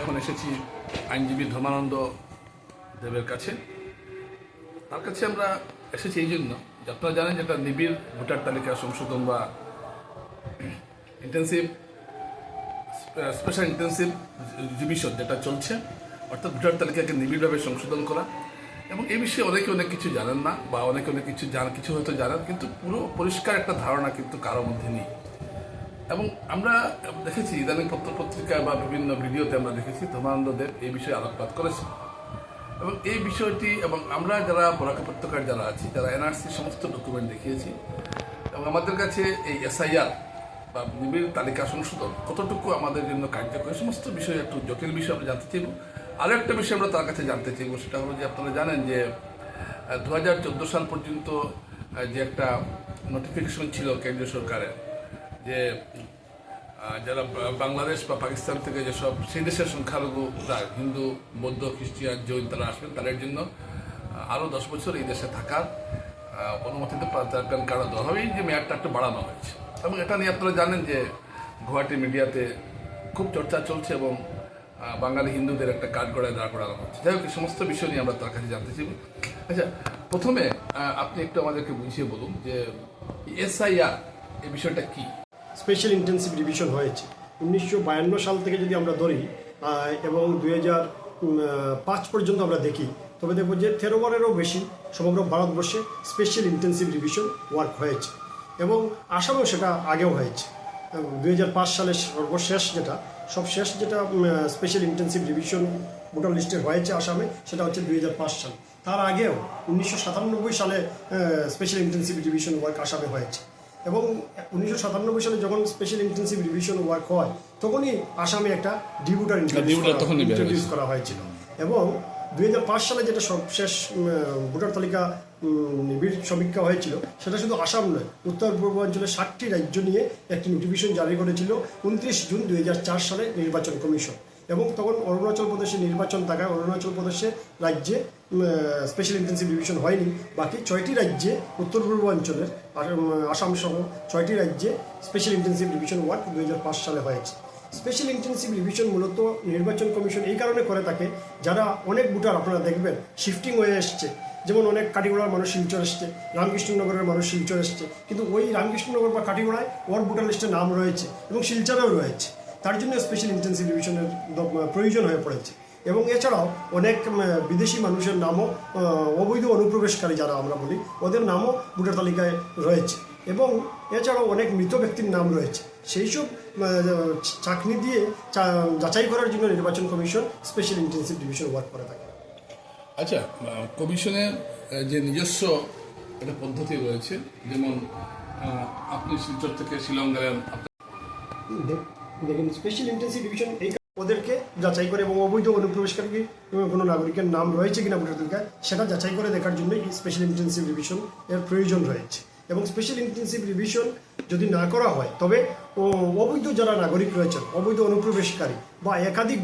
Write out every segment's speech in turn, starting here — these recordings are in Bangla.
এখন এসেছি আইনজীবী ধর্মানন্দ দেবের কাছে। তার কাছে আমরা এসেছি এই জন্য যে আপনারা জানেন যে একটা নিবিড় ভোটার তালিকা সংশোধন বা ইন্টেন্সিভ স্পেশাল ইন্টেন্সিভ রিভিশন যেটা চলছে, অর্থাৎ ভোটার তালিকাকে নিবিড়ভাবে সংশোধন করা। এবং এই বিষয়ে অনেকে অনেক কিছু জানেন না বা অনেকে অনেক কিছু জান, কিছু হয়তো জানেন, কিন্তু পুরো পরিষ্কার একটা ধারণা কিন্তু কারোর মধ্যে নেই। এবং আমরা দেখেছি ইদানিং পত্র পত্রিকা বা বিভিন্ন ভিডিওতে আমরা দেখেছি ধর্মানন্দ দেব এই বিষয়ে আলোকপাত করেছেন। এবং এই বিষয়টি এবং আমরা যারা পরাকা পত্রকার যারা আছি, যারা এনআরসি সমস্ত ডকুমেন্ট দেখিয়েছি, এবং আমাদের কাছে এই এসআইআর বা নিবিড় তালিকা সংশোধন কতটুকু আমাদের জন্য কার্যকরী সমস্ত বিষয়ে একটু জটিল বিষয় আমরা জানতে চাইব। আরও একটা বিষয় আমরা তার কাছে জানতে চাইব, সেটা হলো যে আপনারা জানেন যে দু হাজার চোদ্দ সাল পর্যন্ত যে একটা নোটিফিকেশন ছিল কেন্দ্রীয় সরকারের যে যারা বাংলাদেশ বা পাকিস্তান থেকে যেসব সেই দেশের সংখ্যালঘুরা হিন্দু, বৌদ্ধ খ্রিস্টিয়ান জৈন তারা আসবেন, তাদের জন্য আরও দশ বছর এই দেশে থাকার অনুমতিতে প্যান কার্ড দেওয়া হবে। এই যে মেয়াদটা একটু বাড়ানো হয়েছে। এবং এটা নিয়ে আপনারা জানেন যে, গুয়াহাটি মিডিয়াতে খুব চর্চা চলছে এবং বাঙালি হিন্দুদের একটা কার্ড গড়ায় দাঁড় করানো হচ্ছে। যাই হোক, এই সমস্ত বিষয় নিয়ে আমরা তার কাছে জানতে চাইব। আচ্ছা প্রথমে আপনি একটু আমাদেরকে বুঝিয়ে বলুন যে, এসআইআর এই বিষয়টা কী? স্পেশাল ইন্টেন্সিভ রিভিশন হয়েছে। উনিশশো বায়ান্ন সাল থেকে যদি আমরা ধরি এবং দুই পাঁচ পর্যন্ত আমরা দেখি, তবে দেখব যে তেরো বারেরও বেশি সমগ্র ভারতবর্ষে স্পেশাল ইন্টেন্সিভ রিভিশন ওয়ার্ক হয়েছে এবং আসামেও সেটা আগেও হয়েছে। দুই হাজার পাঁচ সালে সর্বশেষ যেটা সব শেষ যেটা স্পেশাল ইন্টেন্সিভ রিভিশন ভোটার লিস্টে হয়েছে আসামে, সেটা হচ্ছে দুই হাজার পাঁচ সাল। তার আগেও উনিশশো সাতানব্বই সালে স্পেশাল ইন্টেন্সিভ রিভিশন ওয়ার্ক আসামে হয়েছে। এবং উনিশশো সাতানব্বই সালে যখন স্পেশাল ইন্টেন্সিভ রিভিশন ওয়ার্ক হয় তখনই আসামে একটা ডিভিউটার ইন্ট্রোডিউস করা হয়েছিল। এবং দুই পাঁচ সালে যেটা সবশেষ ভোটার তালিকা নিবিড় সমীক্ষা হয়েছিল সেটা শুধু আসাম নয় উত্তর পূর্বাঞ্চলের ষাটটি রাজ্য নিয়ে একটি নোটিফিকেশন জারি করেছিল উনত্রিশ জুন দু হাজার চার সালে নির্বাচন কমিশন। এবং তখন অরুণাচল প্রদেশে নির্বাচন থাকায় অরুণাচল প্রদেশে রাজ্যে স্পেশাল ইন্টেন্সিভ ডিভিশন হয়নি। বাকি ছয়টি রাজ্যে উত্তর পূর্বাঞ্চলের আসাম সহ ছয়টি রাজ্যে স্পেশাল ইন্টেন্সিভ রিভিশন ওয়ার্ক দুই সালে হয়েছে। স্পেশাল ইন্টেন্সিভ রিভিশন মূলত নির্বাচন কমিশন এই কারণে করে থাকে, যারা অনেক ভোটার আপনারা দেখবেন শিফটিং হয়ে এসছে। যেমন অনেক কাটিগোড়ার মানুষ শিলচর এসছে, রামকৃষ্ণনগরের মানুষ শিলচর এসছে। কিন্তু ওই রামকৃষ্ণনগর বা কাটিগোড়ায় ওর ভোটার লিস্টে নাম রয়েছে এবং শিলচরেও রয়েছে। তার জন্য স্পেশাল ইন্টেন্সিভ ডিভিশনের প্রয়োজন হয়ে পড়েছে। এবং এছাড়াও অনেক বিদেশি মানুষের নামও অবৈধ অনুপ্রবেশকারী যারা আমরা বলি ওদের নামও ভোটার তালিকায় রয়েছে। এবং এছাড়াও অনেক মৃত ব্যক্তির নাম রয়েছে। সেই সব চাকরি দিয়ে চা- যাচাই করার জন্য নির্বাচন commission special intensive revision work করে থাকে। আচ্ছা কমিশনের যে নিজস্ব একটা পদ্ধতি রয়েছে যেমন আপনি শিলচর থেকে শিলং গেলেন আপনি- দেখ- দেখেন স্পেশাল ইন্টেন্সিভ ডিভিশন এই ওদেরকে যাচাই করে এবং অবৈধ অনুপ্রবেশকারী কোনো নাগরিকের নাম রয়েছে কিনা ভোটার তালিকায় সেটা যাচাই করে দেখার জন্য এই স্পেশাল ইন্টেন্সিভ রিভিশন এর প্রয়োজন রয়েছে। এবং স্পেশাল ইন্টেন্সিভ রিভিশন যদি না করা হয়, তবে অবৈধ যারা নাগরিক রয়েছেন, অবৈধ অনুপ্রবেশকারী বা একাধিক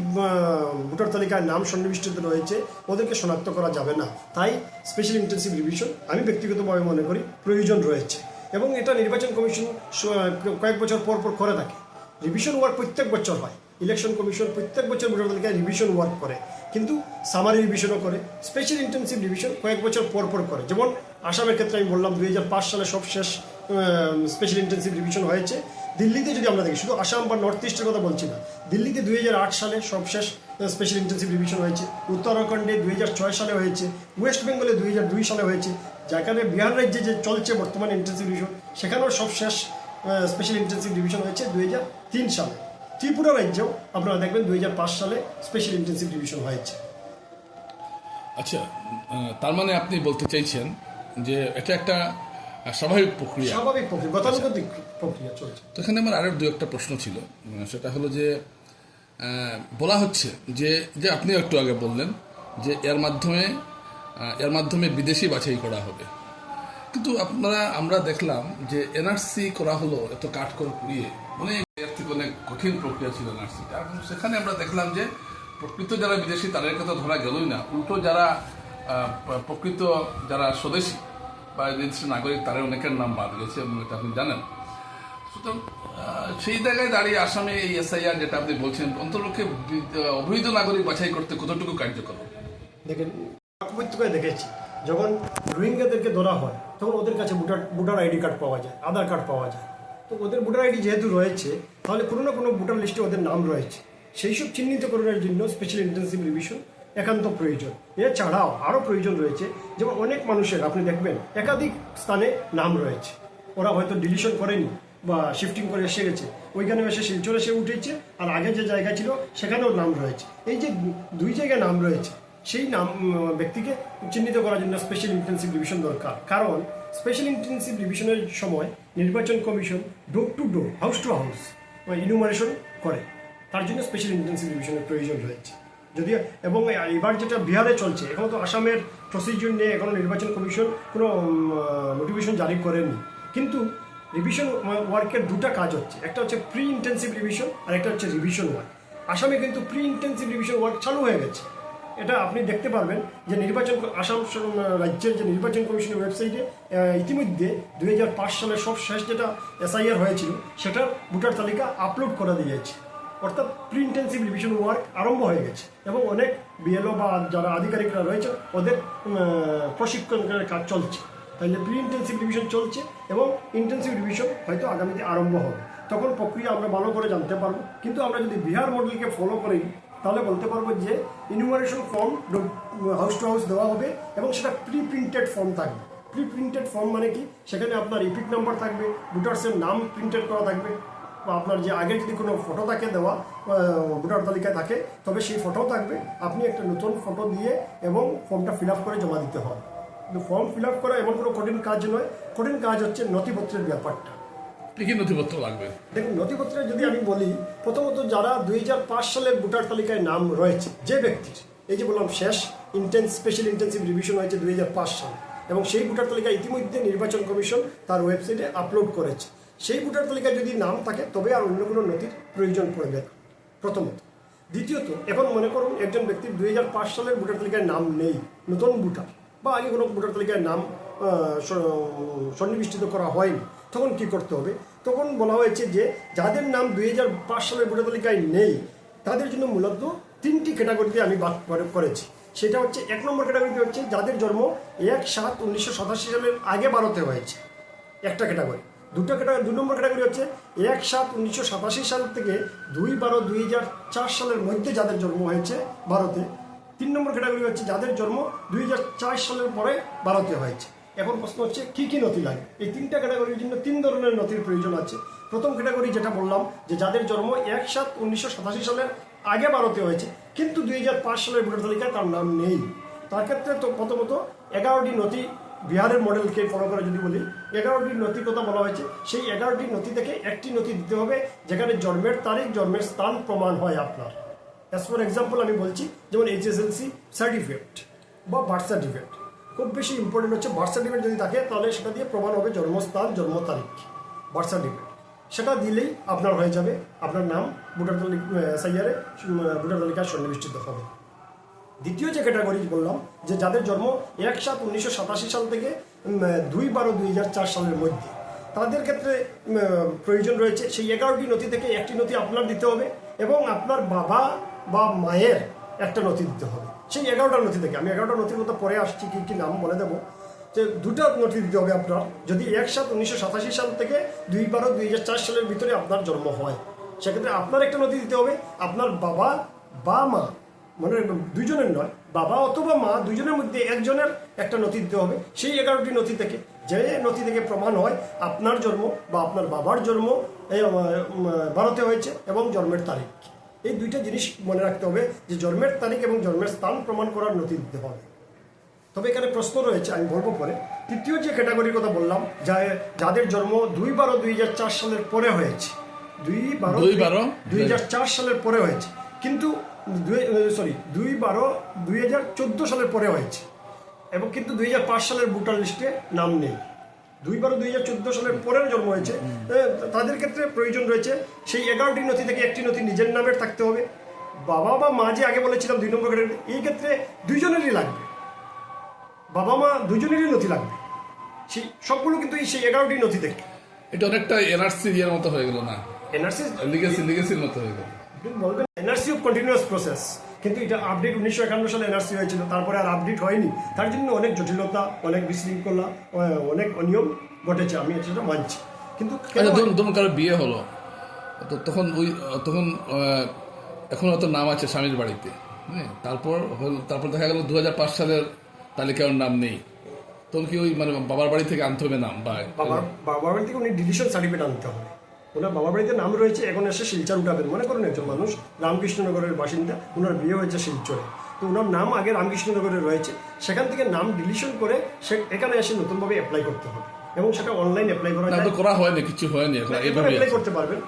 ভোটার তালিকায় নাম সন্নিবিষ্ট রয়েছে, ওদেরকে শনাক্ত করা যাবে না। তাই স্পেশাল ইন্টেন্সিভ রিভিশন আমি ব্যক্তিগতভাবে মনে করি প্রয়োজন রয়েছে। এবং এটা নির্বাচন কমিশন কয়েক বছর পর পর করে থাকে। রিভিশন ওয়ার্ক প্রত্যেক বছর হয়। ইলেকশন কমিশন প্রত্যেক বছর ভোটার তালিকায় রিভিশন ওয়ার্ক করে। কিন্তু সামারি রিভিশনও করে স্পেশাল ইন্টেন্সিভ রিভিশন কয়েক বছর পর পর করে। যেমন আসামের ক্ষেত্রে আমি বললাম, দুই হাজার পাঁচ সালে সব শেষ স্পেশাল ইন্টেন্সিভ রিভিশন হয়েছে। দিল্লিতে যদি আমরা দেখি, শুধু আসাম বা নর্থ ইস্টের কথা বলছি না, দিল্লিতে দুই হাজার আট সালে সবশেষ স্পেশাল ইন্টেন্সিভ রিভিশন হয়েছে। উত্তরাখণ্ডে দুই হাজার ছয় সালে হয়েছে। ওয়েস্ট বেঙ্গলে দুই হাজার দুই সালে হয়েছে। যেখানে বিহার রাজ্যে যে চলছে বর্তমানে ইন্টেন্সিভ রিভিশন সেখানেও সবশেষ স্পেশাল ইন্টেন্সিভ ডিভিশন হয়েছে দুই সালে। ত্রিপুরা রাজ্যেও আপনারা দেখবেন দু হাজার পাঁচ সালে স্পেশাল ইন্টেন্সিভ ডিভিশন হয়েছে। আচ্ছা তার মানে আপনি বলতে চাইছেন যে এটা একটা স্বাভাবিক প্রক্রিয়া। স্বাভাবিক প্রক্রিয়া গতানুগতিক প্রক্রিয়া চলছে। তো এখানে আমার আরও দু একটা প্রশ্ন ছিল। সেটা হলো যে বলা হচ্ছে যে যে আপনি একটু আগে বললেন যে এর মাধ্যমে এর মাধ্যমে বিদেশি বাছাই করা হবে। কিন্তু আপনারা, আমরা দেখলাম যে এনআরসি করা হলো, এত কাঠ করে পুড়িয়ে। অনেক, এর থেকে অনেক কঠিন প্রক্রিয়া ছিল এনআরসিটা এবং সেখানে আমরা দেখলাম যে প্রকৃত যারা বিদেশি তাদেরকে তো ধরা গেলই না। উল্টো যারা প্রকৃত যারা স্বদেশী বা দেশের নাগরিক, তাদের অনেকের নাম বাদ গেছে, এবং এটা আপনি জানেন। সুতরাং সেই জায়গায় দাঁড়িয়ে আসামে এই এসআইআর যেটা আপনি বলছেন, অন্তর্পক্ষে অবৈধ নাগরিক বাছাই করতে কতটুকু কার্যকর দেখেন দেখেছি। যখন রোহিঙ্গাদেরকে ধরা হয়, তখন ওদের কাছে ভোটার ভোটার আইডি কার্ড পাওয়া যায়, আধার কার্ড পাওয়া যায়। তো ওদের ভোটার আইডি যেহেতু রয়েছে, তাহলে কোনো না কোনো ভোটার লিস্টে ওদের নাম রয়েছে। সেই সব চিহ্নিতকরণের জন্য স্পেশাল ইন্টেন্সিভ রিভিশন একান্ত প্রয়োজন। এছাড়াও আরও প্রয়োজন রয়েছে, যেমন অনেক মানুষের, আপনি দেখবেন, একাধিক স্থানে নাম রয়েছে। ওরা হয়তো ডিলিশন করেনি বা শিফটিং করে এসে গেছে। ওইখানে এসে শিলচর এসে উঠেছে, আর আগে যে জায়গা ছিল, সেখানেও নাম রয়েছে। এই যে দুই জায়গায় নাম রয়েছে সেই নাম ব্যক্তিকে চিহ্নিত করার জন্য স্পেশাল ইন্টেন্সিভ রিভিশন দরকার। কারণ স্পেশাল ইন্টেন্সিভ রিভিশনের সময় নির্বাচন commission door to door house to house enumeration করে। তার জন্য স্পেশাল ইন্টেন্সিভ রিভিশনের প্রয়োজন রয়েছে। যদিও, এবং এবার যেটা বিহারে চলছে, এখনও তো আসামের প্রসিডিউর নিয়ে এখনও নির্বাচন কমিশন কোনো নোটিফিকেশন জারি করেনি। কিন্তু রিভিশন ওয়ার্কের দুটো কাজ হচ্ছে। একটা হচ্ছে প্রি ইন্টেন্সিভ রিভিশন আর একটা হচ্ছে রিভিশন ওয়ার্ক আসামে কিন্তু প্রি ইন্টেন্সিভ রিভিশন ওয়ার্ক চালু হয়ে গেছে। এটা আপনি দেখতে পারবেন যে নির্বাচন আসাম রাজ্যের যে নির্বাচন কমিশনের ওয়েবসাইটে ইতিমধ্যে দুই হাজার পাঁচ সালের সব শেষ যেটা এসআইআর হয়েছিল সেটার ভোটার তালিকা আপলোড করা দিয়েছে অর্থাৎ প্রি ইন্টেন্সিভ রিভিশন ওয়ার্ক আরম্ভ হয়ে গেছে এবং অনেক বিএলও বা যারা আধিকারিকরা রয়েছে, ওদের প্রশিক্ষণের কাজ চলছে। তাহলে প্রি ইন্টেন্সিভ রিভিশন চলছে এবং ইন্টেন্সিভ রিভিশন হয়তো আগামীতে আরম্ভ হবে। তখন প্রক্রিয়া আমরা ভালো করে জানতে পারব। কিন্তু আমরা যদি বিহার মডেলকে ফলো করি তাহলে বলতে পারব যে enumeration form house to house দেওয়া হবে এবং সেটা প্রি প্রিন্টেড ফর্ম থাকবে। প্রি প্রিন্টেড ফর্ম মানে কি? সেখানে আপনার রিপিট নাম্বার থাকবে ভোটার্সের নাম প্রিন্টেড করা থাকবে, বা আপনার যে আগে যদি কোনো ফটো থাকে দেওয়া ভোটার তালিকায় থাকে, তবে সেই ফটোও থাকবে। আপনি একটা নতুন ফটো দিয়ে এবং ফর্মটা ফিল আপ করে জমা দিতে হয় ফর্ম ফিল আপ করা এমন কোনো কঠিন কাজ নয়। কঠিন কাজ হচ্ছে নথিপত্রের ব্যাপারটা। কি নথিপত্র লাগবে? দেখুন, নথিপত্রে যদি আমি বলি, প্রথমত যারা দুই সালের ভোটার তালিকায় নাম রয়েছে, যে ব্যক্তির, এই যে বললাম শেষ ইন্টেন্স স্পেশাল ইন্টেন্সিভ রিভিশন হয়েছে দুই সালে, এবং সেই ভোটার তালিকা ইতিমধ্যে নির্বাচন কমিশন তার ওয়েবসাইটে আপলোড করেছে। সেই ভোটার তালিকায় যদি নাম থাকে, তবে আর অন্য কোনো নথির প্রয়োজন পড়বে না, প্রথমত। দ্বিতীয়ত, এখন মনে করুন, একজন ব্যক্তির দুই হাজার পাঁচ সালের ভোটার তালিকায় নাম নেই, নতুন ভোটার, বা আগে কোনো ভোটার তালিকায় নাম সন্নিবিষ্টিত করা হয়নি। তখন কি করতে হবে? তখন বলা হয়েছে যে, যাদের নাম দুই হাজার পাঁচ সালের ভোটার তালিকায় নেই, তাদের জন্য মূলত তিনটি ক্যাটাগরিতে আমি বাদ করে- করেছি। সেটা হচ্ছে, এক নম্বর ক্যাটাগরিতে হচ্ছে, যাদের জন্ম এক সাত উনিশশো সাতাশি সালের আগে ভারতে হয়েছে। একটা ক্যাটাগরি। দুটো ক্যাটাগরি দু নম্বর ক্যাটাগরি হচ্ছে, এক সাত উনিশশো সাতাশি সাল থেকে দুই বারো দুই হাজার চার সালের মধ্যে যাদের জন্ম হয়েছে ভারতে। তিন নম্বর ক্যাটাগরি হচ্ছে, যাদের জন্ম দুই হাজার চার সালের পরে ভারতে হয়েছে। এখন প্রশ্ন হচ্ছে, কি কি নথি লাগে? এই তিনটা ক্যাটাগরির জন্য তিন ধরনের নথির প্রয়োজন আছে। প্রথম ক্যাটাগরি যেটা বললাম, যে যাদের জন্ম এক সাত উনিশশো সাতাশি সালের আগে ভারতে হয়েছে, কিন্তু দুই হাজার পাঁচ সালের ভোটার তালিকায় তার নাম নেই। তার ক্ষেত্রে তো প্রথমত এগারোটি নথি বিহারের মডেলকে ফলো করে যদি বলি, এগারোটি নথির কথা বলা হয়েছে। সেই এগারোটি নথি থেকে একটি নথি দিতে হবে, যেখানে জন্মের তারিখ, জন্মের স্থান প্রমাণ হয় আপনার। অ্যাজ ফর এক্সাম্পল আমি বলছি, যেমন এইচএসএলসি সার্টিফিকেট বা বার্থ সার্টিফিকেট খুব বেশি ইম্পর্টেন্ট হচ্ছে বার্থ সার্টিফিকেট যদি থাকে, তাহলে সেটা দিয়ে প্রমাণ হবে জন্মস্থান, জন্ম তারিখ বার্থ সার্টিফিকেট সেটা দিলেই আপনার হয়ে যাবে। আপনার নাম ভোটার তালিকা এসআইআরে ভোটার তালিকায় সন্নিবেষ্টিত হবে। দ্বিতীয় যে ক্যাটাগরি বললাম, যে যাদের জন্ম এক সাত উনিশশো সাতাশি সাল থেকে দুই বারো দুই হাজার চার সালের মধ্যে, তাদের ক্ষেত্রে প্রয়োজন রয়েছে সেই এগারোটি নথি থেকে একটি নথি আপনার দিতে হবে এবং আপনার বাবা বা মায়ের একটা নথি দিতে হবে। সেই এগারোটা নথি থেকে। আমি এগারোটা নথির মতো পরে আসছি কি কি নাম বলে দেবো। যে দুটো নথি দিতে হবে আপনার। যদি এক সাত উনিশশো সাতাশি সাল থেকে দুই বারো দুই হাজার চার সালের ভিতরে আপনার জন্ম হয়, সেক্ষেত্রে আপনার একটা নথি দিতে হবে। আপনার বাবা বা মা, মনে দুইজনের নয়, বাবা অথবা মা দুজনের মধ্যে একজনের একটা নথি দিতে হবে। সেই এগারোটি নথি থেকে, যে নথি থেকে প্রমাণ হয় আপনার জন্ম বা আপনার বাবার জন্ম ভারতে হয়েছে এবং জন্মের তারিখ। এই দুইটা জিনিস মনে রাখতে হবে যে জন্মের তারিখ এবং জন্মের স্থান প্রমাণ করার নথি দিতে হবে। তবে এখানে প্রশ্ন রয়েছে আমি বলব পরে। তৃতীয় যে ক্যাটাগরির কথা বললাম যা যাদের জন্ম দুই বারো দুই হাজার চার সালের পরে হয়েছে। দুই বারো দুই বারো? দুই হাজার চার সালের পরে হয়েছে। কিন্তু সরি দুই বারো দুই হাজার চোদ্দ সালের পরে হয়েছে। এবং কিন্তু দুই হাজার পাঁচ সালের ভোটার লিস্টে নাম নেই। দুই বারো দুই হাজার চোদ্দ সালের পরের জন্ম হয়েছে। তাদের ক্ষেত্রে প্রয়োজন রয়েছে সেই এগারোটি নথি থেকে একটি নথি নিজের নামের থাকতে হবে। বাবা বা মা যে আগে বলেছিলাম দুই নম্বর ক্যাটাগরি এই ক্ষেত্রে দুইজনেরই লাগবে। বাবা মা দুজনেরই নথি লাগবে। সেই সবগুলো কিন্তু এই সেই এগারোটি নথি থেকে। এটা অনেকটা এনআরসি ইয়ের মতো হয়ে গেল না? এনআরসি লিগেসি লিগেসির মতো হয়ে গেল। বলবেন এনআরসি অফ কন্টিনিউয়াস প্রসেস কিন্তু এটা আপডেট উনিশশো একান্ন সালে এনআরসি হয়েছিল। তারপরে আর আপডেট হয়নি। তার জন্য অনেক জটিলতা অনেক বিশৃঙ্খলা অনেক অনিয়ম ঘটেছে। আমি এটা মানছি। কিন্তু আচ্ছা ধরুন কারও বিয়ে হলো তো তখন ওই তখন এখন অত নাম আছে স্বামীর বাড়িতে হ্যাঁ? তারপর হল তারপর দেখা গেল দু হাজার পাঁচ সালের তালিকায় ওর নাম নেই। তখন কি ওই মানে বাবার বাড়ি থেকে আনতে হবে নাম? বা বাবার বাবার বাড়ি থেকে উনি ডিলিশন সার্টিফিকেট আনতে হবে। ওনার বাবা বাড়িতে নাম রয়েছে এখন এসে শিলচর উঠাবেন। মনে করুন একজন মানুষ রামকৃষ্ণনগরের বাসিন্দা ওনার বিয়ে হয়েছে শিলচরে। তো ওনার নাম আগে রামকৃষ্ণনগরে রয়েছে সেখান থেকে নাম ডিলিশন করে সে এখানে এসে নতুনভাবে অ্যাপ্লাই করতে হবে। এবং সেটা অনলাইন অ্যাপ্লাই করা যায়। করা হয়নি কিছু হয়নি অ্যাপ্লাই করতে পারবেন।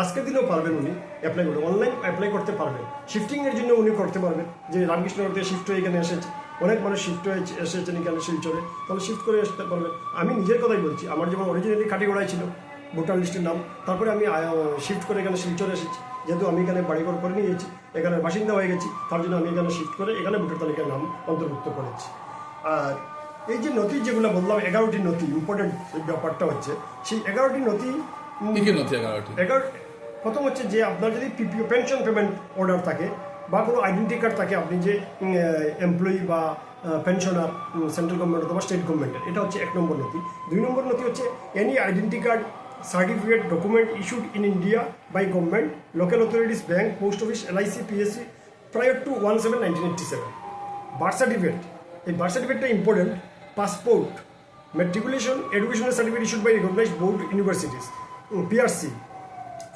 আজকের দিনেও পারবেন উনি অ্যাপ্লাই করতে অনলাইন অ্যাপ্লাই করতে পারবেন। শিফটিং এর জন্য উনি করতে পারবেন যে রামকৃষ্ণনগর থেকে শিফট হয়ে এখানে এসেছে। অনেক মানুষ শিফট হয়ে এসেছেন এখানে শিলচরে তাহলে শিফট করে আসতে পারবেন। আমি নিজের কথাই বলছি আমার যেমন অরিজিনালি কাটিগড়াই ছিল ভোটার লিস্টের নাম। তারপরে আমি শিফট করে এখানে শিলচরে এসেছি। যেহেতু আমি এখানে বাড়িঘর করে নিয়েছি এখানে বাসিন্দা হয়ে গেছি তার জন্য আমি এখানে শিফট করে এখানে ভোটার তালিকার নাম অন্তর্ভুক্ত করেছি। আর এই যে নথি যেগুলো বললাম এগারোটি নথি ইম্পর্টেন্ট ব্যাপারটা হচ্ছে সেই এগারোটি নথি নথি এগারোটি? এগারো প্রথম হচ্ছে যে আপনার যদি পিপিও পেনশন পেমেন্ট অর্ডার থাকে বা কোনো আইডেন্টি কার্ড থাকে আপনি যে এমপ্লয়ি বা পেনশনার সেন্ট্রাল গভর্নমেন্ট অথবা স্টেট গভর্নমেন্টের এটা হচ্ছে এক নম্বর নথি। দুই নম্বর নথি হচ্ছে any identity card certificate document issued in India by government, local authorities bank post office, LIC, PSC prior to one seven nineteen eighty seven birth certificate এই বার্থ সার্টিফিকেটটা important passport matriculation educational certificate issued by recognise board universities PRC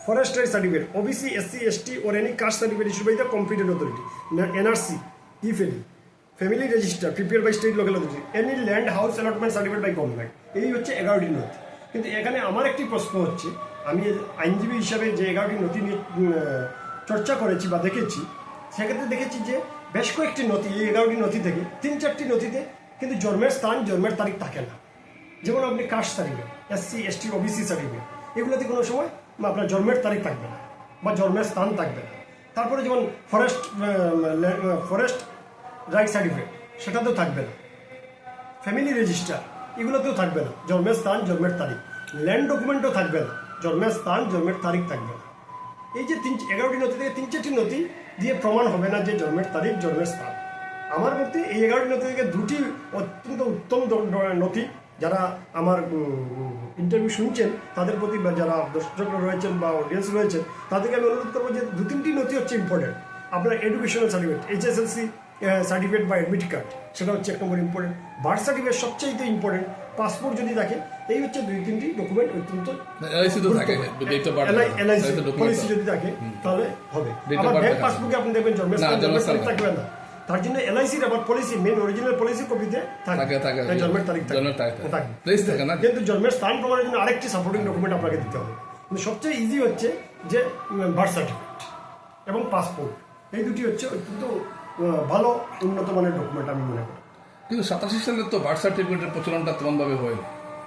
ফরেস্টের certificate OBC SC ST or any caste certificate issue by the competent authority NRC ইফেলি family register prepare by state local authority any land house allotment certificate by government এই হচ্ছে এগারোটি নথি কিন্তু এখানে আমার একটি প্রশ্ন হচ্ছে, আমি আইনজীবী হিসাবে যে এগারোটি নথি চর্চা করেছি বা দেখেছি, সেক্ষেত্রে দেখেছি যে বেশ কয়েকটি নথি, এই এগারোটি নথি থেকে, তিন চারটি নথিতে কিন্তু জন্মের স্থান, জন্মের তারিখ থাকে না। যেমন আপনি caste certificate SC ST OBC certificate, এগুলোতে কোনো সময় আপনার জন্মের তারিখ থাকবে না বা জন্মের স্থান থাকবে না। তারপরে যেমন ফরেস্ট ফরেস্ট রাইট সার্টিফিকেট সেটা তো থাকবে না। ফ্যামিলি রেজিস্টার এগুলোতেও থাকবে না। জন্মের স্থান, জন্মের তারিখ। ল্যান্ড ডকুমেন্টও থাকবে না। জন্মের স্থান, জন্মের তারিখ থাকবে না। এই যে তিন এগারোটি নথি থেকে তিন চারটি নথি দিয়ে প্রমাণ হবে না যে জন্মের তারিখ, জন্মের স্থান। আমার মতে এই এগারোটি নথি থেকে দুটি অত্যন্ত উত্তম নথি যারা আমার ইন্টারভিউ শুনছেন, তাদের প্রতি বা যারা দর্শক রয়েছেন বা অডিয়েন্স রয়েছেন, তাদেরকে আমি অনুরোধ করব যে দু তিনটি নথি হচ্ছে ইম্পর্টেন্ট আপনার এডুকেশনাল সার্টিফিকেট এইচএসএলসি সার্টিফিকেট বা অ্যাডমিট কার্ড সেটা হচ্ছে এক নম্বর ইম্পর্টেন্ট বার্থ সার্টিফিকেট সবচেয়ে ইম্পর্টেন্ট পাসপোর্ট যদি থাকে এই হচ্ছে দুই তিনটি ডকুমেন্ট অত্যন্ত পলিসি যদি থাকে তাহলে হবে। আবার ব্যাংক পাসবুকে আপনি দেখবেন জন্মের থাকবে না। তার জন্য এলআইসির আবার পলিসি মেন অরিজিনাল পলিসি কপিতে থাকে, থাকে। জন্মের তারিখ থাকে। না? কিন্তু জন্মের স্থান প্রমাণের জন্য আরেকটি সাপোর্টিং ডকুমেন্ট আপনাকে দিতে হবে। কিন্তু সবচেয়ে ইজি হচ্ছে যে বার্থ সার্টিফিকেট এবং পাসপোর্ট এই দুটি হচ্ছে অত্যন্ত ভালো উন্নত মানের ডকুমেন্ট আমি মনে করি। কিন্তু সাতাশি সালে তো বার্থ সার্টিফিকেটের প্রচলনটা তেমনভাবে হয়নি।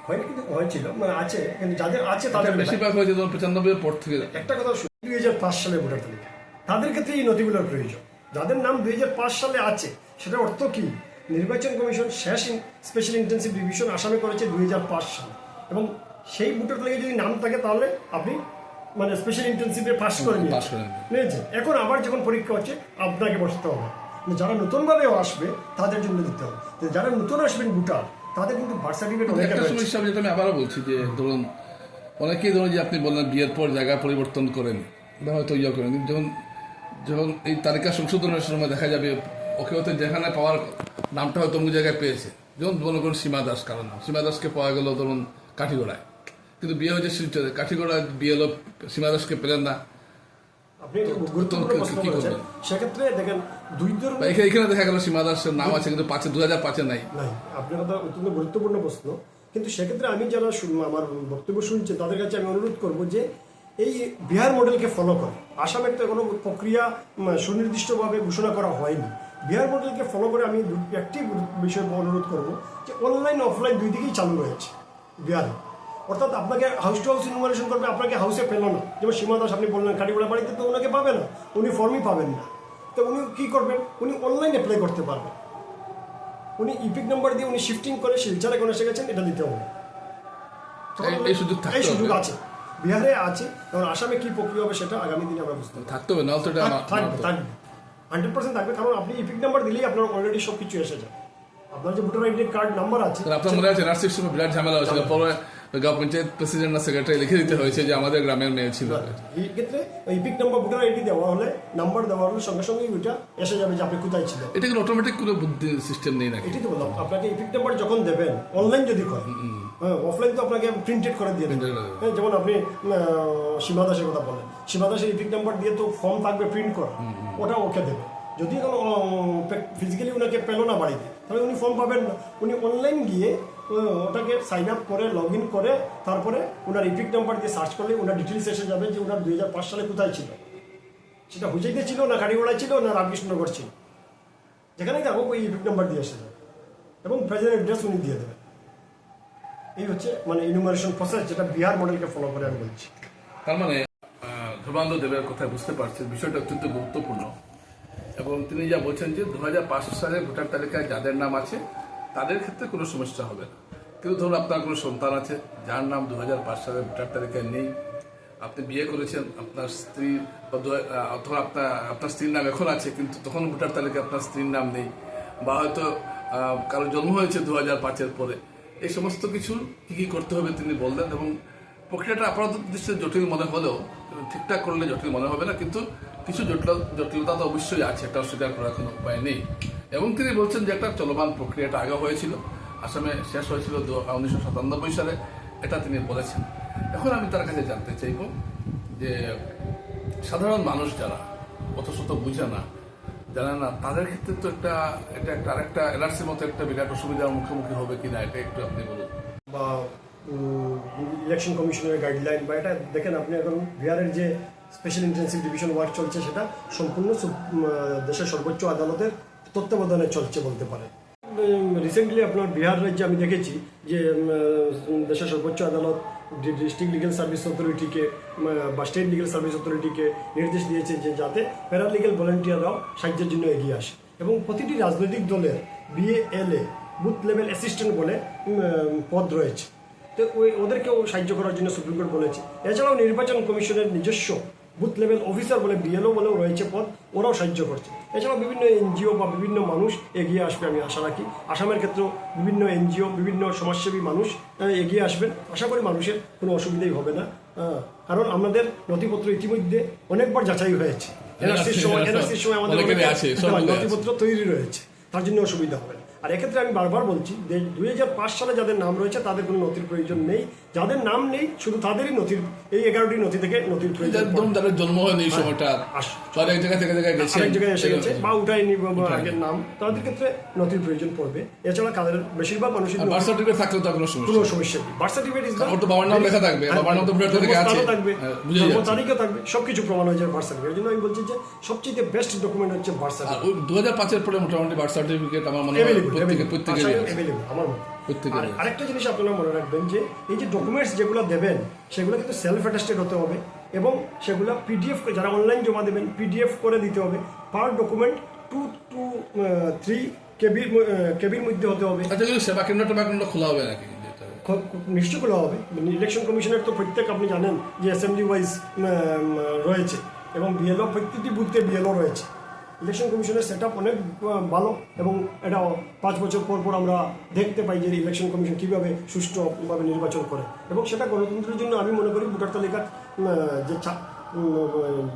হয়নি কিন্তু হয়েছিল মানে আছে কিন্তু যাদের আছে তাদের বেশিরভাগ হয়েছে ধরুন পঁচানব্বই পর থেকে। একটা কথা দুই হাজার পাঁচ সালে ভোটার তালিকা। তাদের ক্ষেত্রে এই নথিগুলোর প্রয়োজন। যাদের নাম দুই হাজার পাঁচ সালে আছে সেটার অর্থ কি? নির্বাচন কমিশন শেষ স্পেশাল ইন্টেন্সিভ ডিভিশন আসামে করেছে দুই হাজার পাঁচ সালে। এবং সেই ভোটার তালিকায় যদি নাম থাকে তাহলে আপনি মানে স্পেশাল ইন্টেন্সিভে পাস করে নিয়ে পাস করে নিন। এখন আবার যখন পরীক্ষা হচ্ছে আপনাকে বসতে হবে। কিন্তু যারা নতুনভাবে আসবে তাদের জন্য দিতে হবে। যারা নতুন আসবেন ভোটার তাদের কিন্তু বার্থ সার্টিফিকেট একটা সময় হিসাবে যেটা আমি আবারও বলছি যে ধরুন অনেকেই ধরুন যে আপনি বললেন বিয়ের পর জায়গা পরিবর্তন করেন বা হয়তো ইয়ে করেন। কিন্তু যখন যখন এই তালিকা সংশোধনের সময় দেখা যাবে ওকে হয়তো যেখানে পাওয়ার নামটা হয়তো অমুক জায়গায় পেয়েছে। যেমন মনে করুন সীমা দাস কারণ সীমা দাসকে পাওয়া গেল ধরুন কাঠিগোড়ায়। কিন্তু বিয়ে হয়েছে শিলচরে। কাঠিগোড়ায় বিয়ে হলো সীমা দাসকে পেলেন না। আপনি একটু গুরুত্বপূর্ণ কি করেছেন। সেক্ষেত্রে দেখেন দুই এখানে দেখা গেল সীমা দাসের নাম আছে কিন্তু পাঁচে দু হাজার পাঁচে নাই। নাই। আপনার কথা অত্যন্ত গুরুত্বপূর্ণ প্রশ্ন। কিন্তু সেক্ষেত্রে আমি যারা আমার বক্তব্য শুনছেন তাদের কাছে আমি অনুরোধ করব যে এই বিহার মডেলকে ফলো করে। আসামের তো কোনো প্রক্রিয়া সুনির্দিষ্টভাবে ঘোষণা করা হয়নি। বিহার মডেলকে ফলো করে আমি একটি বিষয় অনুরোধ করব যে অনলাইন অফলাইন দুই দিকেই চালু রয়েছে বিহারে। অর্থাৎ আপনাকে হাউস টু হাউস ইনভলিউশন করবে আপনাকে হাউসে পেল না যেমন সীমা দাস আপনি বললেন কাটিগোড়া বাড়িতে তো ওনাকে পাবে না উনি ফর্মই পাবেন না। তো উনি কী করবেন? উনি অনলাইন অ্যাপ্লাই করতে পারবেন। উনি ইপিক নাম্বার দিয়ে উনি শিফটিং করে শিলচারে কোনো এসে গেছেন এটা দিতে হবে। এই- সুযোগ এই সুযোগ আছে। বিহারে আছে এবং আসামে কি প্রক্রিয়া হবে সেটা আগামী দিনে আমরা বুঝতে থাকতে হবে মা- থাকবে থাকবে হান্ড্রেড পার্সেন্ট থাকবে কারণ আপনি ইপিক নাম্বার দিলেই আপনার অলরেডি সব কিছু এসে যায় আপনার যে ভোটার আইডি কার্ড নাম্বার আছে আপনার মনে আছে সময় বিরাট ঝামেলা হয়েছিল পরে গ্রাম পঞ্চায়েত প্রেসিডেন্ট না সেক্রেটারি লিখে দিতে হয়েছে যে আমাদের গ্রামের মেয়ে ছিল। এই ক্ষেত্রে ইপিক নাম্বার ভোটার আইডি দেওয়া হলে নাম্বার দেওয়া হলে সঙ্গে সঙ্গে ওইটা এসে যাবে যে আপনি কোথায় ছিলেন। এটা কিন্তু অটোমেটিক কোনো বুদ্ধি সিস্টেম নেই নাকি? এটাই তো বললাম আপনাকে ইপিক নাম্বার যখন দেবেন অনলাইন যদি করেন হ্যাঁ অফলাইন তো আপনাকে প্রিন্টেড করে দিয়ে দেবেন। হ্যাঁ, যেমন আপনি সীমা দাসের কথা বলেন সীমা দাসের ইপিক নাম্বার দিয়ে তো ফর্ম থাকবে প্রিন্ট করা ওটা ওকে দেবে। যদি এখন ফিজিক্যালি ওনাকে পেল না বাড়িতে তাহলে উনি ফর্ম পাবেন না। উনি অনলাইন গিয়ে ওটাকে সাইন আপ করে লগ ইন করে তারপরে ওনার ইপিক নাম্বার দিয়ে সার্চ করলে ওনার ডিটেলস এসে যাবে যে ওনার দু হাজার পাঁচ সালে কোথায় ছিল। সেটা হুজাইতে ছিল না কারিগোড়ায় ছিল না রামকৃষ্ণনগর ছিল। যেখানে থাকুক ওই ইপিক নাম্বার দিয়ে এসে যাবে এবং প্রেজেন্ট অ্যাড্রেস উনি দিয়ে দেবেন। এই হচ্ছে মানে ইনুমারেশন প্রসেস যেটা বিহার মডেলকে ফলো করে আমি বলছি। তার মানে আহ, দেবের কথা বুঝতে পারছেন বিষয়টা অত্যন্ত গুরুত্বপূর্ণ। এবং তিনি যা বলছেন যে দু সালের ভোটার তালিকায় যাদের নাম আছে তাদের ক্ষেত্রে কোনো সমস্যা হবে না। কিন্তু ধরুন আপনার কোনো সন্তান আছে, যার নাম দু হাজার পাঁচ সালের ভোটার তালিকায় নেই, আপনি বিয়ে করেছেন, আপনার স্ত্রী, অথবা আপনার আপনার স্ত্রীর নাম এখন আছে, কিন্তু তখন ভোটার তালিকায় আপনার স্ত্রীর নাম নেই, বা হয়তো কারও জন্ম হয়েছে দু হাজার পাঁচের পরে। এই সমস্ত কিছু কি কি করতে হবে তিনি বললেন এবং প্রক্রিয়াটা আপাতত দৃষ্টিতে জটিল মনে হলেও, ঠিকঠাক করলে জটিল মনে হবে না, কিন্তু কিছু জটিল, জটিলতা তো অবশ্যই আছে, এটা অস্বীকার করার কোনো উপায় নেই। এবং তিনি বলছেন যে একটা চলমান প্রক্রিয়াটা আগে হয়েছিল, আসামে শেষ হয়েছিল উনিশশো সাতানব্বই সালে, এটা তিনি বলেছেন। এখন আমি তার কাছে জানতে চাইব যে সাধারণ মানুষ যারা অত শত বুঝে না, জানে না, তাদের ক্ষেত্রে তো একটা, এটা একটা আরেকটা এনআরসির মতো একটা বিরাট অসুবিধার মুখোমুখি হবে কিনা, এটা একটু আপনি বলুন। বা ইলেকশন কমিশনের গাইডলাইন বা এটা দেখেন আপনি এখন বিহারের যে স্পেশাল ইন্টেন্সিভ ডিভিশন ওয়ার্ক চলছে, সেটা সম্পূর্ণ দেশের সর্বোচ্চ আদালতের তত্ত্বাবধানে চলছে বলতে পারে রিসেন্টলি আপনার বিহার রাজ্যে আমি দেখেছি যে দেশের সর্বোচ্চ আদালত ডিস্ট্রিক্ট লিগেল সার্ভিস অথরিটিকে বা স্টেট লিগেল সার্ভিস অথরিটিকে নির্দেশ দিয়েছে যে যাতে প্যারালিগেল ভলেন্টিয়াররাও সাহায্যের জন্য এগিয়ে আসে। এবং প্রতিটি রাজনৈতিক দলের বিএএলএ বুথ লেভেল অ্যাসিস্ট্যান্ট বলে পদ রয়েছে। তো ওই ওদেরকেও সাহায্য করার জন্য সুপ্রিম কোর্ট বলেছে। এছাড়াও নির্বাচন কমিশনের নিজস্ব বুথ লেভেল অফিসার বলে বিএলও বলেও রয়েছে পদ ওরাও সাহায্য করছে। এছাড়াও বিভিন্ন এনজিও বা বিভিন্ন মানুষ এগিয়ে আসবে আমি আশা রাখি। আসামের ক্ষেত্রেও বিভিন্ন এনজিও বিভিন্ন সমাজসেবী মানুষ এগিয়ে আসবেন। আশা করি মানুষের কোনো অসুবিধাই হবে না। কারণ আমাদের নথিপত্র ইতিমধ্যে অনেকবার যাচাই হয়েছে। এনআরসির সময় এনআরসির সময় আমাদের। নথিপত্র তৈরি রয়েছে। তার জন্য অসুবিধা হবে না। আর এক্ষেত্রে আমি বারবার বলছি দুই হাজার পাঁচ সালে যাদের নাম রয়েছে তাদের কোনো নথির প্রয়োজন নেই। যাদের নাম নেই শুধু তাদেরই নথির এই এগারোটি নথি থেকে নথির একদম তাদের জন্ম হয়নি এই সময়টা। এক জায়গা থেকে জায়গায় গেছে। আরেক জায়গায় এসে গেছে বা উঠায়নি আগের নাম। তাদের ক্ষেত্রে নথির প্রয়োজন পড়বে। এছাড়া বেশিরভাগ মানুষের বার্থ সার্টিফিকেট থাকলে তো কোনো সমস্যা কোনো সমস্যা নেই। বার্থ সার্টিফিকেট ইজ ওর তো বাবার নাম লেখা থাকবে, বাবার নাম তো ভোটার তালিকায় আছে। থাকবে। হ্যাঁ, জন্ম তারিখও থাকবে। সবকিছু প্রমাণ হয়ে যাবে বার্থ সার্টিফিকেট জন্য আমি বলছি যে সবচেয়ে বেস্ট ডকুমেন্ট হচ্ছে বার্থ সার্টিফিকেট ওই দু হাজার পাঁচের পরে মোটামুটি বার্থ সার্টিফিকেট আমার মনে হয় প্রত্যেকে আমার মতে। প্রত্যেকেরই আর আরেকটা জিনিস আপনারা মনে রাখবেন যে এই যে ডকুমেন্টস যেগুলো দেবেন সেগুলো কিন্তু সেলফ অ্যাটাস্টেড হতে হবে এবং সেগুলো পিডিএফ যারা অনলাইন জমা দেবেন পিডিএফ করে দিতে হবে। Per document two to three কেবির কেবির মধ্যে হতে হবে। আচ্ছা সেবা কেন্দ্র টেবা কেন্দ্র খোলা হবে নাকি? নিশ্চয় খোলা হবে। ইলেকশন কমিশনের তো প্রত্যেক আপনি জানেন যে অ্যাসেম্বলি ওয়াইজ রয়েছে এবং বিএলও প্রত্যেকটি বুথে বিএলও রয়েছে। ইলেকশন কমিশনের সেট অনেক ভালো এবং এটা পাঁচ বছর পর পর আমরা দেখতে পাই যে ইলেকশন কমিশন কীভাবে সুষ্ঠুভাবে নির্বাচন করে। এবং সেটা গণতন্ত্রের জন্য আমি মনে করি ভোটার তালিকার যে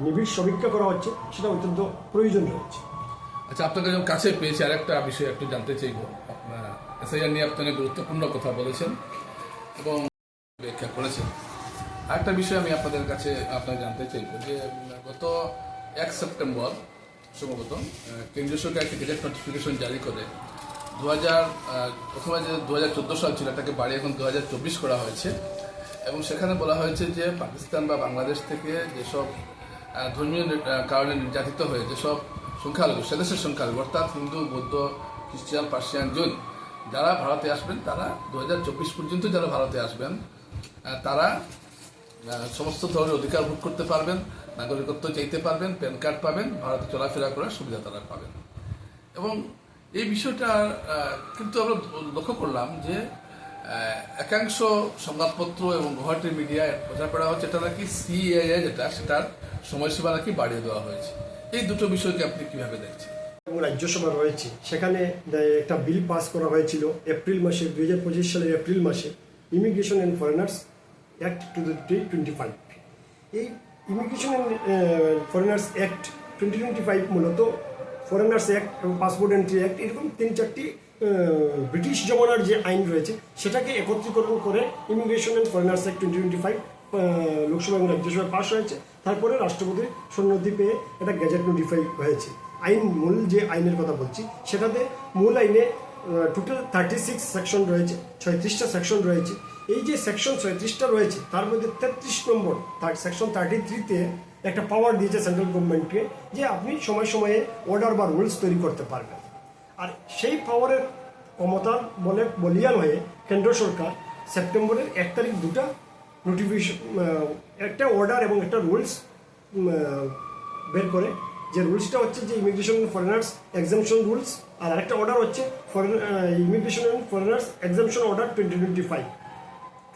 নিবিড় সমীক্ষা করা হচ্ছে, সেটা অত্যন্ত প্রয়োজন রয়েছে আচ্ছা আপনাকে যখন কাছে পেয়েছি, আরেকটা বিষয় একটু জানতে চাইব। আপনার এসআইআর নিয়ে আপনি গুরুত্বপূর্ণ কথা বলেছেন এবং ব্যাখ্যা করেছেন। আরেকটা বিষয় আমি আপনাদের কাছে, আপনাকে জানতে চাইব যে গত এক সেপ্টেম্বর সম্ভবত কেন্দ্রীয় সরকার একটি গেজেট নোটিফিকেশন জারি করে। দু হাজার প্রথমে যে দু হাজার চোদ্দ সাল ছিল এটাকে বাড়িয়ে এখন দু হাজার চব্বিশ করা হয়েছে। এবং সেখানে বলা হয়েছে যে পাকিস্তান বা বাংলাদেশ থেকে যেসব ধর্মীয় কারণে নির্যাতিত হয়ে যেসব সংখ্যালঘু সেদেশের সংখ্যালঘু, অর্থাৎ হিন্দু, বৌদ্ধ, খ্রিস্টান, পার্সিয়ান, জৈন, যারা ভারতে আসবেন, তারা দু হাজার চব্বিশ পর্যন্ত যারা ভারতে আসবেন তারা সমস্ত ধরনের অধিকার ভোগ করতে পারবেন। নাগরিকত্ব চাইতে পারবেন, প্যান কার্ড পাবেন, ভারতে চলাফেরা করার সুবিধা তারা পাবেন। এবং এই বিষয়টা কিন্তু আমরা লক্ষ্য করলাম যে একাংশ সংবাদপত্র এবং গুয়াহাটির মিডিয়ায় প্রচার করা হচ্ছে, এটা নাকি সিএএ যেটা, সেটার সময়সীমা নাকি বাড়িয়ে দেওয়া হয়েছে। এই দুটো বিষয়কে আপনি কীভাবে দেখছেন? রাজ্যসভা রয়েছে, সেখানে একটা বিল পাস করা হয়েছিল এপ্রিল মাসে, দুই হাজার পঁচিশ সালের এপ্রিল মাসে immigration and foreigners act two twenty five এই immigration and foreigners act twenty twenty five মূলত ফরেনার্স অ্যাক্ট এবং পাসপোর্ট এন্ট্রি অ্যাক্ট এরকম তিন চারটি ব্রিটিশ জমানার যে আইন রয়েছে সেটাকে একত্রীকরণ করে immigration and foreigners act twenty twenty five Lok Sabha এবং রাজ্যসভায় পাশ হয়েছে। তারপরে রাষ্ট্রপতির সন্মতি পেয়ে এটা গ্যাজেট নোটিফাই হয়েছে। আইন মূল যে আইনের কথা বলছি, সেটাতে মূল আইনে টোটাল থার্টি সিক্স সেকশন রয়েছে, ছয়ত্রিশটা সেকশন রয়েছে। এই যে সেকশন ছয়ত্রিশটা রয়েছে, তার মধ্যে তেত্রিশ নম্বর সেকশন থার্টি থ্রিতে একটা পাওয়ার দিয়েছে সেন্ট্রাল গভর্নমেন্টকে যে আপনি সময় সময়ে অর্ডার বা রুলস তৈরি করতে পারবেন। আর সেই পাওয়ারের ক্ষমতা বলে বলিয়ান হয়ে কেন্দ্র সরকার সেপ্টেম্বরের এক তারিখ দুটা নোটিফিকেশন একটা অর্ডার এবং একটা রুলস বের করে। যে রুলসটা হচ্ছে যে ইমিগ্রেশন ফরেনার্স এক্সামশন রুলস আর আরেকটা অর্ডার হচ্ছে foreign immigration and foreigners exemption order twenty twenty five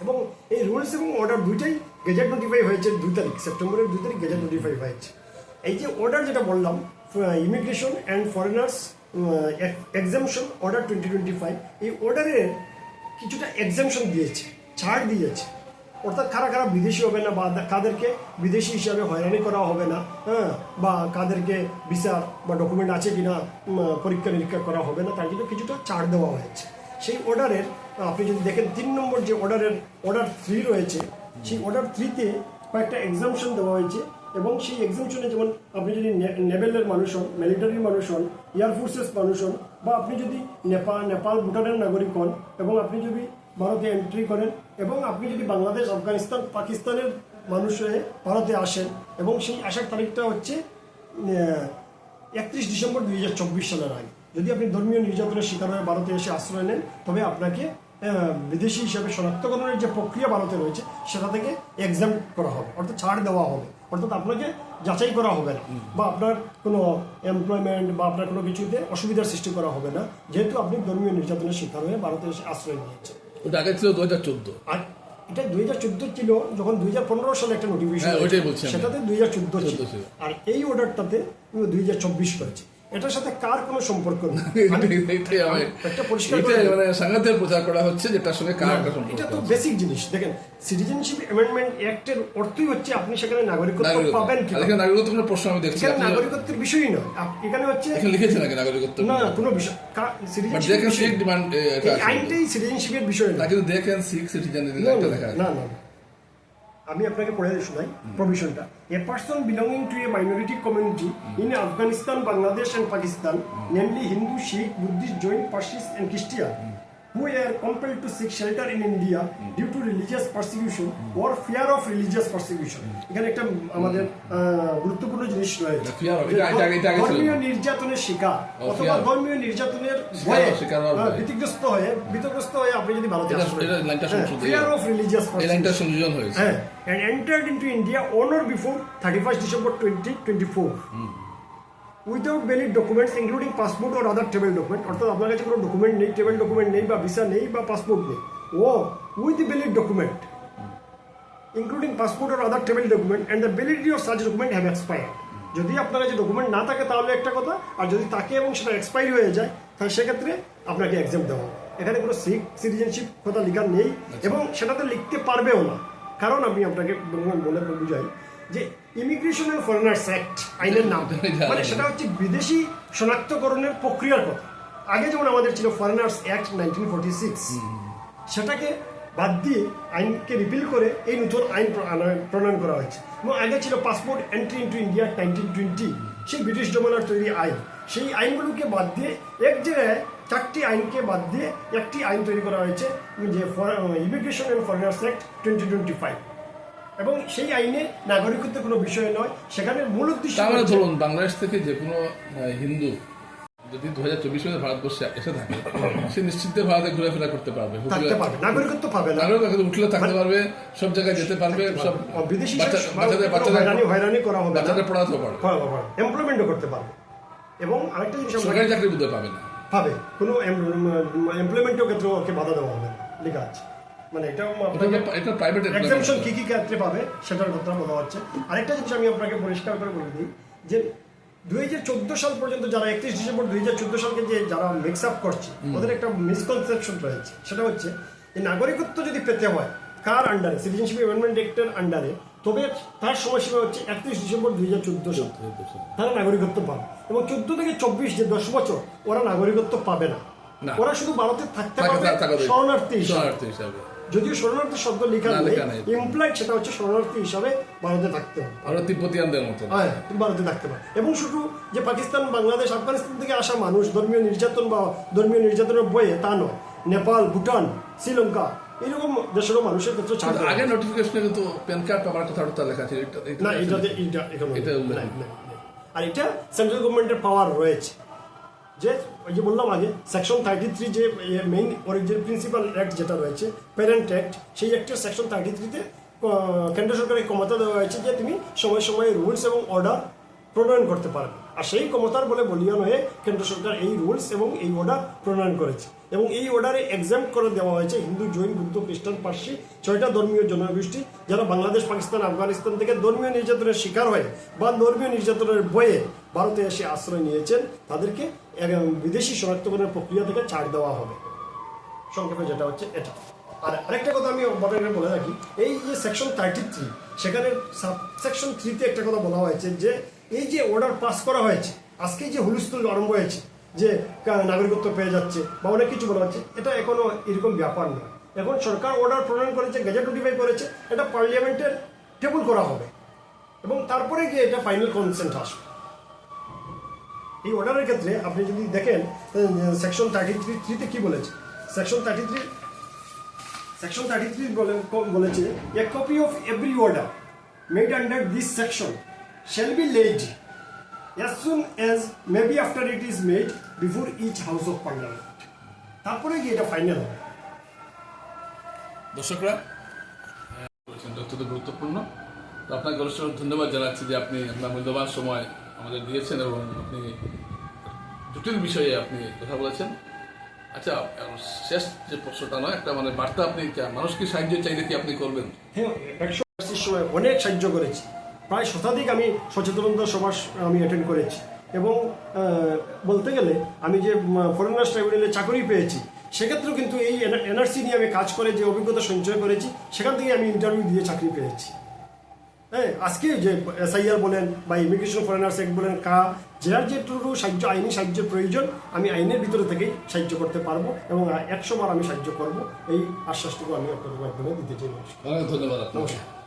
এবং এই রুলস এবং অর্ডার দুইটাই গেজেট নোটিফাই হয়েছে দুই তারিখ সেপ্টেম্বরের দুই তারিখ গেজেট নোটিফাই হয়েছে। এই যে অর্ডার যেটা বললাম immigration and foreigners exemption order twenty twenty five এই অর্ডারে কিছুটা এক্সামশন দিয়েছে ছাড় দিয়েছে। অর্থাৎ কারা কারা বিদেশি হবে না বা কাদেরকে বিদেশি হিসাবে হয়রানি করা হবে না হ্যাঁ বা কাদেরকে ভিসা বা ডকুমেন্ট আছে কিনা উম, পরীক্ষা নিরীক্ষা করা হবে না তার জন্য কিছুটা ছাড় দেওয়া হয়েছে। সেই অর্ডারের আপনি যদি দেখেন তিন নম্বর যে অর্ডারের অর্ডার থ্রি রয়েছে, সেই অর্ডার থ্রিতে কয়েকটা এক্সামশন দেওয়া হয়েছে এবং সেই এক্সামশনে যেমন আপনি যদি নেভেলের মানুষ হন মিলিটারির মানুষ হন এয়ারফোর্সেস মানুষ হন, বা আপনি যদি নেপাল নেপাল, ভুটানের নাগরিক হন এবং আপনি যদি ভারতে এন্ট্রি করেন এবং আপনি যদি বাংলাদেশ, আফগানিস্তান, পাকিস্তানের মানুষ হয়ে ভারতে আসেন এবং সেই আসার তারিখটা হচ্ছে একত্রিশ ডিসেম্বর দুই হাজার চব্বিশ সালের আগে। যদি আপনি ধর্মীয় নির্যাতনের শিকার হয়ে ভারতে এসে আশ্রয় নেন, তবে আপনাকে বিদেশি হিসাবে শনাক্তকরণের যে প্রক্রিয়া ভারতে রয়েছে সেটা থেকে এক্সাম করা হবে অর্থাৎ ছাড় দেওয়া হবে। অর্থাৎ আপনাকে যাচাই করা হবে না বা আপনার কোনো এমপ্লয়মেন্ট বা আপনার কোনো কিছুতে অসুবিধার সৃষ্টি করা হবে না যেহেতু আপনি ধর্মীয় নির্যাতনের শিকার হয়ে ভারতে এসে আশ্রয় নিয়েছেন। ওটা আগে ছিল দু হাজার চোদ্দ। আর এটা দুই হাজার চোদ্দ ছিল যখন দুই হাজার পনেরো সালে একটা নোটিফিকেশন হ্যাঁ, সেটাতে দুই হাজার চোদ্দ ছিল। আর এই অর্ডারটাতে দুই হাজার চব্বিশ করেছে এটার সাথে কার কোনো সম্পর্ক একটা পরিষ্কার দিই। মানে সাংঘাতিক প্রচার করা হচ্ছে যেটার সঙ্গে কার এটা তো বেসিক জিনিস। দেখেন সিটিজেনশিপ অ্যামেন্ডমেন্ট অ্যাক্টের অর্থই হচ্ছে আপনি সেখানে নাগরিকত্ব। পাবেন কি এখানে নাগরিকত্ব কোনো প্রশ্ন আমি দেখছি এখানে নাগরিকত্বের বিষয়ই নয়। এখানে হচ্ছে এখানে লিখেছেন নাকি নাগরিকত্ব? না না কোনো বিষয় সিটিজেনশিপ দে ডিমান্ড আইনটাই সিটিজেনশিপের বিষয় না না কিন্তু দে ক্যান সিক সিটিজেন না, না, না না না। আমি আপনাকে পড়ে শোনাই প্রভিশনটা a person belonging to a minority community in Afghanistan Bangladesh and Pakistan namely Hindu Sikh Buddhist Jain Parsis and Christian who are compelled to seek shelter in India due to religious persecution or fear of religious persecution. এখানে একটা আমাদের গুরুত্বপূর্ণ জিনিস রয়েছে। ধর্মীয় নির্যাতনের শিকার অথবা ধর্মীয় নির্যাতনের ভয়ে। ভীতিগ্রস্ত হয়ে ভীতগ্রস্ত হয়ে আপনি যদি ভারতে হ্যাঁ, fear of religious persecution. হ্যাঁ and entered into India on or before 31st December 2024 without valid documents including passport or other travel document অর্থাৎ আপনার কাছে কোনো ডকুমেন্ট নেই ট্রাভেল ডকুমেন্ট নেই বা ভিসা নেই বা পাসপোর্ট নেই। ও with valid document including passport or other travel document and the validity of such document have expired. যদি আপনার কাছে ডকুমেন্ট না থাকে তাহলে একটা কথা আর যদি থাকে এবং সেটা এক্সপায়ার হয়ে যায় তাহলে সেক্ষেত্রে আপনাকে এক্সাম দেওয়া এখানে কোনো সিক সিটিজেনশিপ কথা লেখা নেই এবং সেটাতে লিখতে পারবেও না। কারণ আমি আপনাকে বলে বুঝাই যে ইমিগ্রেশন এন্ড ফরেনার্স অ্যাক্ট আইনের নাম। মানে সেটা হচ্ছে বিদেশি শনাক্তকরণের প্রক্রিয়ার কথা। আগে যেমন আমাদের ছিল foreigners act nineteen forty six সেটাকে বাদ দিয়ে আইনকে রিপিল করে এই নতুন আইন প্রণয়ন- প্রণয়ন করা হয়েছে। এবং আগে ছিল passport entry into India nineteen twenty সেই ব্রিটিশ জমানার তৈরি আইন। সেই আইনগুলোকে বাদ দিয়ে এক জায়গায় চারটি আইনকে বাদ দিয়ে একটি আইন তৈরি করা হয়েছে যে immigration and foreigners act twenty twenty five এবং সেই আইনে নাগরিকত্বের কোনো বিষয় নয় সেখানে মূল উদ্দেশ্য মানে ধরুন বাংলাদেশ থেকে যে কোনো হিন্দু যদি দু হাজার চব্বিশ সালে ভারতবর্ষে এসে থাকে সে নিশ্চিত ভারতে ঘোরাফেরা করতে পারবে নাগরিকত্ব পাবে না। নাগরিক এখানে উঠলে থাকতে পারবে সব জায়গায় যেতে পারবে সব বিদেশি বাচ্চা- বাচ্চাদের বাচ্চাদের হয়রানি করা হবে বাচ্চাদের পড়াতেও পারবে। এমপ্লয়মেন্টও করতে পারবে। এবং আরেকটা জিনিস সরকারি চাকরি বুঝতে পাবে না। পাবে। কোনো এমপ্লয়মেন্টের ক্ষেত্রে ওকে বাধা দেওয়া হবে না। লেখা আছে। মানে এটাও এটা এটা প্রাইভেট এক্সামশন কি কি ক্ষেত্রে পাবে সেটার কথা বলা হচ্ছে। আরেকটা জিনিস আমি আপনাকে পরিষ্কার করে বলে দিই যে দুই হাজার চোদ্দ সাল পর্যন্ত যারা একত্রিশ ডিসেম্বর দুই হাজার চোদ্দ সালকে যে যারা মিক্স আপ করছে ওদের একটা মিসকনসেপশন রয়েছে। সেটা হচ্ছে যে নাগরিকত্ব যদি পেতে হয় কার আন্ডারে সিটিজেনশিপ অ্যামেন্ডমেন্ট অ্যাক্টের আন্ডারে তবে তার সময়সীমা হচ্ছে একত্রিশ ডিসেম্বর দুই হাজার চোদ্দ সাল। তারা নাগরিকত্ব পাবে। এবং চোদ্দ থেকে চব্বিশ যে দশ বছর ওরা নাগরিকত্ব পাবে না। ওরা শুধু ভারতে থাকতে থাকা- পারবে শরণার্থী হিসাবে। যদিও শরণার্থী শব্দ লেখা নেই ইমপ্লয়েড সেটা হচ্ছে শরণার্থী হিসাবে ভারতে থাকতে হবে। আমরা তিব্বতিয়ানদের মতো হ্যাঁ ভারতে থাকতে পারো এবং শুধু যে পাকিস্তান বাংলাদেশ আফগানিস্তান থেকে আসা মানুষ ধর্মীয় নির্যাতন বা ধর্মীয় নির্যাতনের বয়ে তা নয়। নেপাল ভুটান শ্রীলঙ্কা এরকম দেশেরও মানুষের ক্ষেত্রে ছাড় আগে নোটিফিকেশনে কিন্তু প্যান কার্ড পাওয়ার কথা ওটা লেখা ছিল। না এটা এটা। আর এটা সেন্ট্রাল গভর্নমেন্টের পাওয়ার রয়েছে। যে, ওই যে বললাম আগে সেকশন থার্টি থ্রি যে মেইন অরিজিন প্রিন্সিপাল অ্যাক্ট যেটা রয়েছে প্যারেন্ট অ্যাক্ট সেই অ্যাক্টের সেকশন থার্টি থ্রিতে কেন্দ্র সরকারের ক্ষমতা দেওয়া হয়েছে যে, তুমি সময় সময়ে রুলস এবং অর্ডার প্রণয়ন করতে পারবে আর সেই ক্ষমতার বলে বলিয়ান হয়ে কেন্দ্র সরকার এই রুলস এবং এই অর্ডার প্রণয়ন করেছে। এবং এই অর্ডারে এক্সাম করে দেওয়া হয়েছে হিন্দু, জৈন, বুদ্ধ, খ্রিস্টান, পার্সি, ছয়টা ধর্মীয় জনগোষ্ঠী, যারা বাংলাদেশ, পাকিস্তান, আফগানিস্তান থেকে ধর্মীয় নির্যাতনের শিকার হয়ে বা ধর্মীয় নির্যাতনের বয়ে ভারতে এসে আশ্রয় নিয়েছেন, তাদেরকে বিদেশি শনাক্তকরণের প্রক্রিয়া থেকে ছাড় দেওয়া হবে। সংক্ষেপে যেটা হচ্ছে এটা। আর আরেকটা কথা আমি বটনে বলে রাখি, এই যে সেকশন থার্টি থ্রি সেখানে সাব সেকশন থ্রিতে একটা কথা বলা হয়েছে যে, এই যে অর্ডার পাস করা হয়েছে, আজকে যে হুলস্থুল আরম্ভ হয়েছে, যে নাগরিকত্ব পেয়ে যাচ্ছে বা অনেক কিছু বলা হচ্ছে, এটা এখনও এরকম ব্যাপার নয় এখন সরকার অর্ডার প্রণয়ন করেছে গেজেট নোটিফাই করেছে, এটা পার্লামেন্টের টেবল করা হবে। এবং তারপরে গিয়ে এটা ফাইনাল কনসেন্ট আসবে। এই অর্ডারের ক্ষেত্রে আপনি যদি দেখেন সেকশন থার্টি থ্রি থ্রিতে কি বলেছে? Section thirty three section thirty three বলেছে a copy of every order made under this section shall be laid as soon as maybe after it is made before each house of parliament. তারপরে গিয়ে এটা ফাইনাল হবে। দর্শকরা বলেছেন অত্যন্ত গুরুত্বপূর্ণ। তো আপনাকে ধন্যবাদ জানাচ্ছি যে আপনি আপনার মূল্যবান সময় আমাদের দিয়েছেন এবং আপনি জটিল বিষয়ে আপনি কথা বলেছেন। আচ্ছা শেষ যে প্রশ্নটা নয়, একটা মানে বার্তা আপনি মানুষকে সাহায্য চাইলে কি আপনি করবেন? হ্যাঁ একশো সময় অনেক সাহায্য করেছি। প্রায় শতাধিক আমি সচেতনতা সভা আমি অ্যাটেন্ড করেছি। এবং বলতে গেলে আমি যে ফরেনার্স ট্রাইব্যুনালে চাকরি পেয়েছি, সেক্ষেত্রেও কিন্তু এই এনআরসি নিয়ে আমি কাজ করে যে অভিজ্ঞতা সঞ্চয় করেছি, সেখান থেকে আমি ইন্টারভিউ দিয়ে চাকরি পেয়েছি। হ্যাঁ আজকে যে এসআইআর বলেন বা ইমিগ্রেশন ফরেনার্স অ্যাক্ট বলেন কা যার যেটুকু সাহায্য আইনি সাহায্যের প্রয়োজন আমি আইনের ভিতরে থেকেই সাহায্য করতে পারব এবং একশো বার আমি সাহায্য করব। এই আশ্বাসটুকু আমি আপনাদের মাধ্যমে দিতে চাই। ধন্যবাদ নমস্কার।